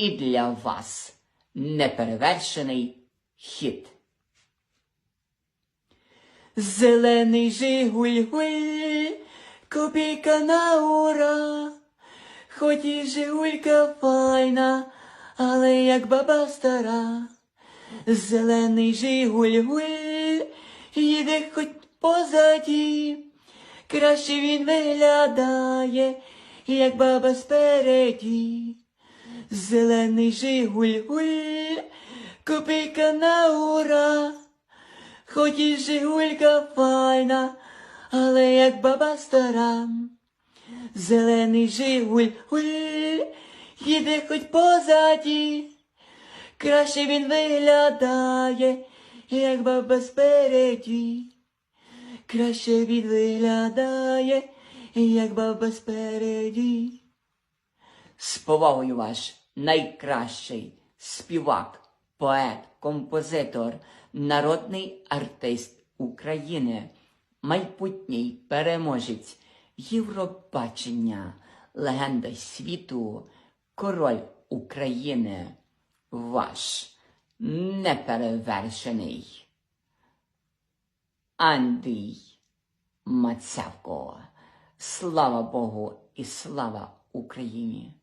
і для вас неперевершений хіт. Зелений жигуль гуль, копійка на ура, хоч і жигулька файна, але як баба стара. Зелений жигуль гуль, їде хоч позаді, краще він виглядає, як баба спереді. Зелений жигуль гуль, копійка на ура, хоч і жигулька файна, але як баба стара. Зелений жигуль гуль, їде хоч позаді, краще він виглядає, як баба спереді. Краще він виглядає, як баба спереді. З повагою ваш найкращий співак, поет, композитор, народний артист України, майбутній переможець Євробачення, легенда світу, король України, ваш неперевершений Андрій Мацявко. Слава Богу і слава Україні!